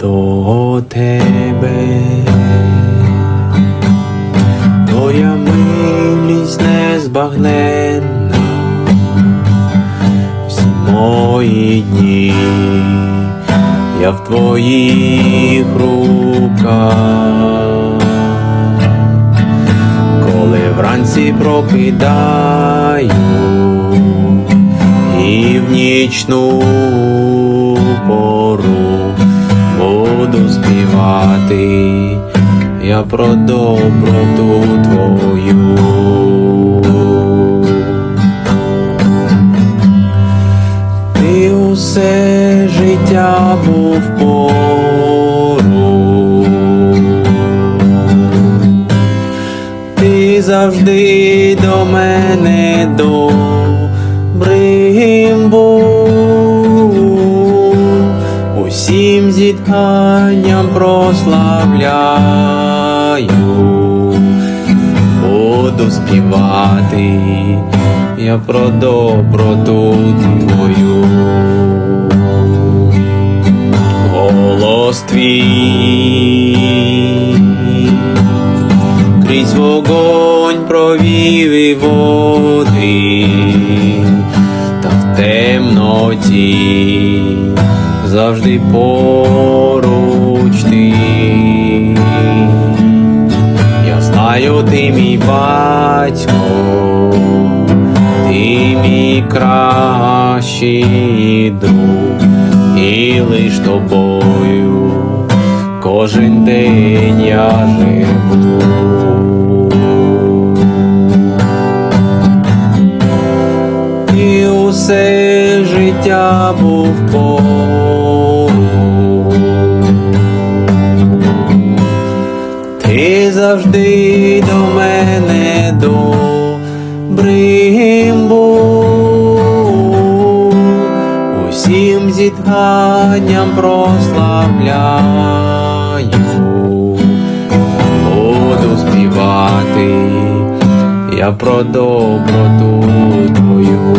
до тебе, твоя милість незбагненна, всі мої дні, я в твоїх руках, коли вранці прокидаю і в нічну співати я про доброту твою. Ти усе життя був пору. Ти завжди до мене добрим був, усім зітханням прославляю, буду співати я про доброту твою. Голос твій крізь вогонь провів і води, та в темноті завжди поруч ти. Я знаю, ти мій батько, ти мій кращий друг, і лиш тобою кожен день я живу. Усе життя був пору. Ти завжди до мене добрим був, усім зітханням прославляю, буду співати я про доброту твою.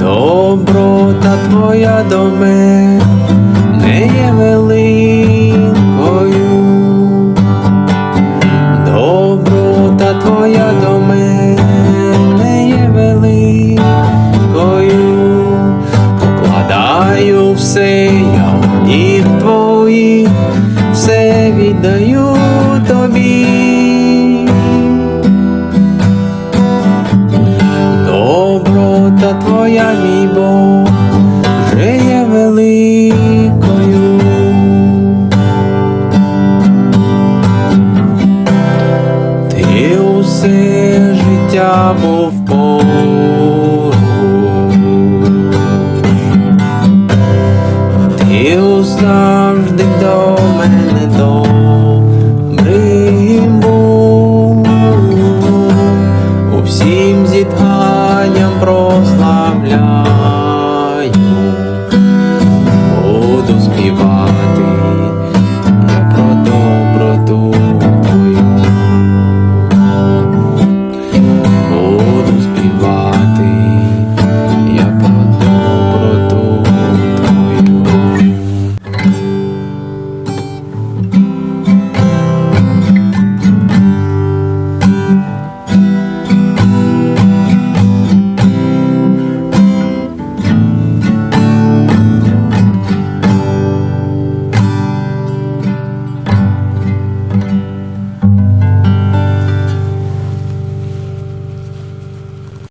Доброта твоя до мене віддаю тобі. Доброта твоя, мій Бог, вже є великою. Ти усе життя